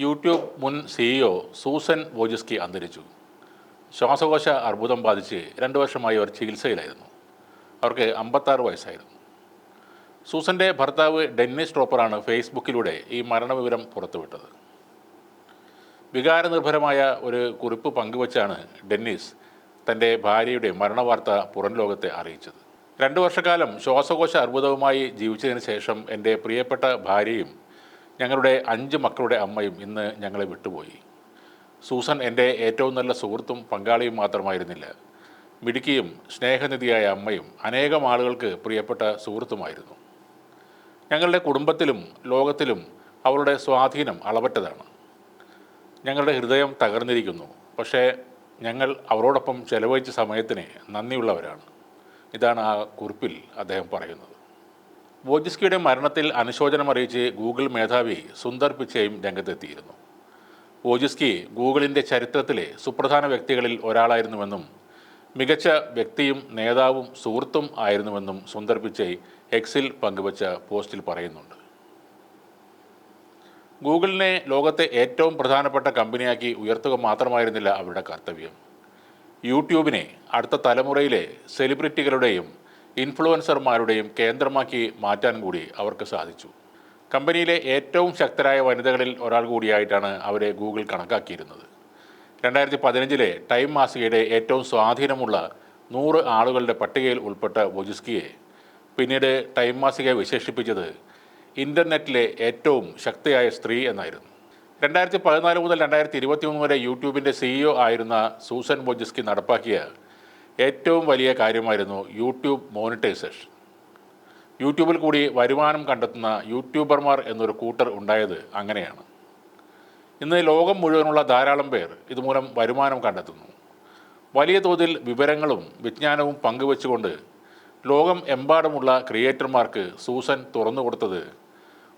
YouTube മുൻ CEO Susan വോജിസ്കി അന്തരിച്ചു. ശ്വാസകോശ അർബുദം ബാധിച്ച് രണ്ട് വർഷമായി അവർ ചികിത്സയിലായിരുന്നു. അവർക്ക് അമ്പത്താറ് വയസ്സായിരുന്നു. സൂസന്റെ ഭർത്താവ് ഡെന്നിസ് ട്രോപ്പറാണ് ഫേസ്ബുക്കിലൂടെ ഈ മരണവിവരം പുറത്തുവിട്ടത്. വികാരനിർഭരമായ ഒരു കുറിപ്പ് പങ്കുവച്ചാണ് ഡെന്നിസ് തന്റെ ഭാര്യയുടെ മരണവാർത്ത പുറം ലോകത്തെ അറിയിച്ചത്. രണ്ടു വർഷക്കാലം ശ്വാസകോശ അർബുദവുമായി ജീവിച്ചതിന് ശേഷം എന്റെ പ്രിയപ്പെട്ട ഭാര്യയും ഞങ്ങളുടെ അഞ്ച് മക്കളുടെ അമ്മയും ഇന്ന് ഞങ്ങളെ വിട്ടുപോയി. സൂസൻ എന്റെ ഏറ്റവും നല്ല സുഹൃത്തും പങ്കാളിയും മാത്രമായിരുന്നില്ല. മിടുക്കിയും സ്നേഹനിധിയായ അമ്മയും അനേകം ആളുകൾക്ക് പ്രിയപ്പെട്ട സുഹൃത്തുമായിരുന്നു. ഞങ്ങളുടെ കുടുംബത്തിലും ലോകത്തിലും അവളുടെ സ്വാധീനം അളവറ്റതാണ്. ഞങ്ങളുടെ ഹൃദയം തകർന്നിരിക്കുന്നു. പക്ഷേ ഞങ്ങൾ അവരോടൊപ്പം ചെലവഴിച്ച സമയത്തിന് നന്ദിയുള്ളവരാണ്. ഇതാണ് ആ കുറിപ്പിൽ അദ്ദേഹം പറയുന്നത്. വോജിസ്കിയുടെ മരണത്തിൽ അനുശോചനം അറിയിച്ച് ഗൂഗിൾ മേധാവി സുന്ദർ പിച്ചയും രംഗത്തെത്തിയിരുന്നു. വോജിസ്കി ഗൂഗിളിന്റെ ചരിത്രത്തിലെ സുപ്രധാന വ്യക്തികളിൽ ഒരാളായിരുന്നുവെന്നും മികച്ച വ്യക്തിയും നേതാവും സുഹൃത്തും ആയിരുന്നുവെന്നും സുന്ദർ പിച്ചൈ എക്സിൽ പങ്കുവച്ച പോസ്റ്റിൽ പറയുന്നുണ്ട്. ഗൂഗിളിനെ ലോകത്തെ ഏറ്റവും പ്രധാനപ്പെട്ട കമ്പനിയാക്കി ഉയർത്തുക മാത്രമായിരുന്നില്ല അവരുടെ കർത്തവ്യം. യൂട്യൂബിനെ അടുത്ത തലമുറയിലെ സെലിബ്രിറ്റികളുടെയും ഇൻഫ്ലുവൻസർമാരുടെയും കേന്ദ്രമാക്കി മാറ്റാൻ കൂടി അവർക്ക് സാധിച്ചു. കമ്പനിയിലെ ഏറ്റവും ശക്തരായ വനിതകളിൽ ഒരാൾ കൂടിയായിട്ടാണ് അവരെ ഗൂഗിൾ കണക്കാക്കിയിരുന്നത്. രണ്ടായിരത്തി പതിനഞ്ചിലെ ടൈം മാസികയുടെ ഏറ്റവും സ്വാധീനമുള്ള നൂറ് ആളുകളുടെ പട്ടികയിൽ ഉൾപ്പെട്ട വൊജിസ്കിയെ പിന്നീട് ടൈം മാസിക വിശേഷിപ്പിച്ചത് ഇന്റർനെറ്റിലെ ഏറ്റവും ശക്തിയായ സ്ത്രീ എന്നായിരുന്നു. രണ്ടായിരത്തി പതിനാല് മുതൽ രണ്ടായിരത്തി ഇരുപത്തി മൂന്ന് വരെ യൂട്യൂബിന്റെ സിഇഒ ആയിരുന്ന സൂസൻ വൊജിസ്കി നടപ്പാക്കിയ ഏറ്റവും വലിയ കാര്യമായിരുന്നു യൂട്യൂബ് മോണിറ്റൈസേഷൻ. യൂട്യൂബിൽ കൂടി വരുമാനം കണ്ടെത്തുന്ന യൂട്യൂബർമാർ എന്നൊരു കൂട്ടർ ഉണ്ടായത് അങ്ങനെയാണ്. ഇന്ന് ലോകം മുഴുവനുള്ള ധാരാളം പേർ ഇതുമൂലം വരുമാനം കണ്ടെത്തുന്നു. വലിയ തോതിൽ വിവരങ്ങളും വിജ്ഞാനവും പങ്കുവെച്ചുകൊണ്ട് ലോകം എമ്പാടുമുള്ള ക്രിയേറ്റർമാർക്ക് സൂസൻ തുറന്നു കൊടുത്തത്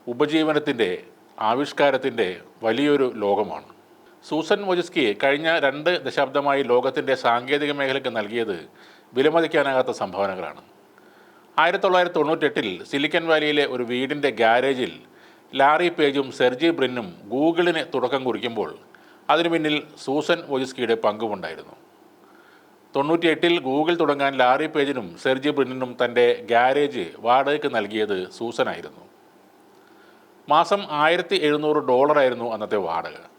ഉപജീവനത്തിന്റെ ആവിഷ്കാരത്തിന്റെ വലിയൊരു ലോകമാണ്. സൂസൻ വൊജിസ്കി കഴിഞ്ഞ രണ്ട് ദശാബ്ദമായി ലോകത്തിന്റെ സാങ്കേതിക മേഖലയ്ക്ക് നൽകിയത് വിലമതിക്കാനാകാത്ത സംഭാവനകളാണ്. ആയിരത്തി തൊള്ളായിരത്തി തൊണ്ണൂറ്റെട്ടിൽ സിലിക്കൻ വാലിയിലെ ഒരു വീടിന്റെ ഗാരേജിൽ ലാറി പേജും സെർജി ബ്രിന്നും ഗൂഗിളിന് തുടക്കം കുറിക്കുമ്പോൾ അതിനു പിന്നിൽ സൂസൻ വൊജിസ്കിയുടെ പങ്കുമുണ്ടായിരുന്നു. തൊണ്ണൂറ്റിയെട്ടിൽ ഗൂഗിൾ തുടങ്ങാൻ ലാറി പേജിനും സെർജി ബ്രിന്നിനും തന്റെ ഗാരേജ് വാടകയ്ക്ക് നൽകിയത് സൂസനായിരുന്നു. മാസം ആയിരത്തി എഴുന്നൂറ് ഡോളറായിരുന്നു അന്നത്തെ വാടക.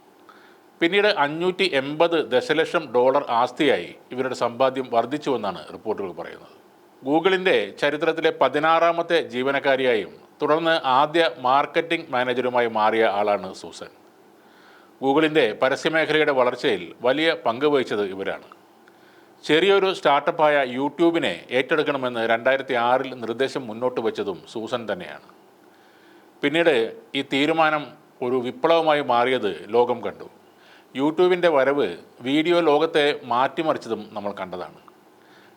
പിന്നീട് അഞ്ഞൂറ്റി എൺപത് ദശലക്ഷം ഡോളർ ആസ്തിയായി ഇവരുടെ സമ്പാദ്യം വർദ്ധിച്ചുവെന്നാണ് റിപ്പോർട്ടുകൾ പറയുന്നത്. ഗൂഗിളിന്റെ ചരിത്രത്തിലെ പതിനാറാമത്തെ ജീവനക്കാരിയായും തുടർന്ന് ആദ്യ മാർക്കറ്റിംഗ് മാനേജറുമായി മാറിയ ആളാണ് സൂസൻ. ഗൂഗിളിന്റെ പരസ്യമേഖലയുടെ വളർച്ചയിൽ വലിയ പങ്ക് വഹിച്ചത് ഇവരാണ്. ചെറിയൊരു സ്റ്റാർട്ടപ്പായ യൂട്യൂബിനെ ഏറ്റെടുക്കണമെന്ന് രണ്ടായിരത്തി ആറിൽ നിർദ്ദേശം മുന്നോട്ട് വെച്ചതും സൂസൻ തന്നെയാണ്. പിന്നീട് ഈ തീരുമാനം ഒരു വിപ്ലവമായി മാറിയത് ലോകം കണ്ടു. യൂട്യൂബിന്റെ വരവ് വീഡിയോ ലോകത്തെ മാറ്റിമറിച്ചതും നമ്മൾ കണ്ടതാണ്.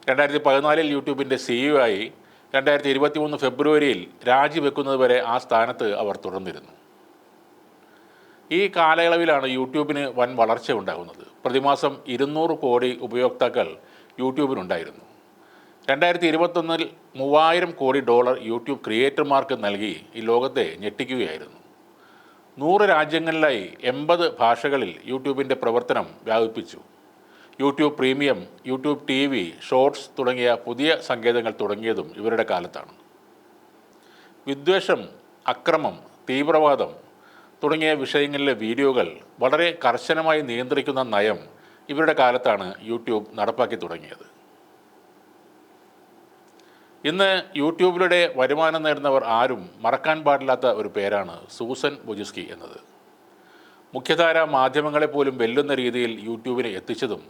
രണ്ടായിരത്തി പതിനാലിൽ യൂട്യൂബിന്റെ സിഇഒ ആയി രണ്ടായിരത്തി ഇരുപത്തി മൂന്ന് ഫെബ്രുവരിയിൽ രാജിവെക്കുന്നത് വരെ ആ സ്ഥാനത്ത് അവർ തുടർന്നിരുന്നു. ഈ കാലയളവിലാണ് യൂട്യൂബിന് വൻ വളർച്ച ഉണ്ടാകുന്നത്. പ്രതിമാസം ഇരുന്നൂറ് കോടി ഉപയോക്താക്കൾ യൂട്യൂബിനുണ്ടായിരുന്നു. രണ്ടായിരത്തി ഇരുപത്തൊന്നിൽ മൂവായിരം കോടി ഡോളർ യൂട്യൂബ് ക്രിയേറ്റർമാർക്ക് നൽകി ഈ ലോകത്തെ ഞെട്ടിക്കുകയായിരുന്നു. നൂറ് രാജ്യങ്ങളിലായി എൺപത് ഭാഷകളിൽ യൂട്യൂബിന്റെ പ്രവർത്തനം വ്യാപിപ്പിച്ചു. YouTube premium YouTube T V shorts തുടങ്ങിയ പുതിയ സങ്കേതങ്ങൾ തുടങ്ങിയതും ഇവരുടെ കാലത്താണ്. വിദ്വേഷം അക്രമം തീവ്രവാദം തുടങ്ങിയ വിഷയങ്ങളിലെ വീഡിയോകൾ വളരെ കർശനമായി നിയന്ത്രിക്കുന്ന നയം ഇവരുടെ കാലത്താണ് യൂട്യൂബ് നടപ്പാക്കി തുടങ്ങിയത്. ഇന്ന് യൂട്യൂബിലൂടെ വരുമാനം നേടുന്നവർ ആരും മറക്കാൻ പാടില്ലാത്ത ഒരു പേരാണ് സൂസൻ ബുജിസ്കി എന്നത്. മുഖ്യധാര മാധ്യമങ്ങളെ പോലും വെല്ലുന്ന രീതിയിൽ യൂട്യൂബിനെ എത്തിച്ചതും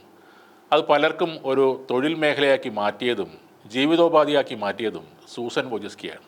അത് പലർക്കും ഒരു തൊഴിൽ മേഖലയാക്കി മാറ്റിയതും ജീവിതോപാധിയാക്കി മാറ്റിയതും സൂസൻ ബൊജിസ്കിയാണ്.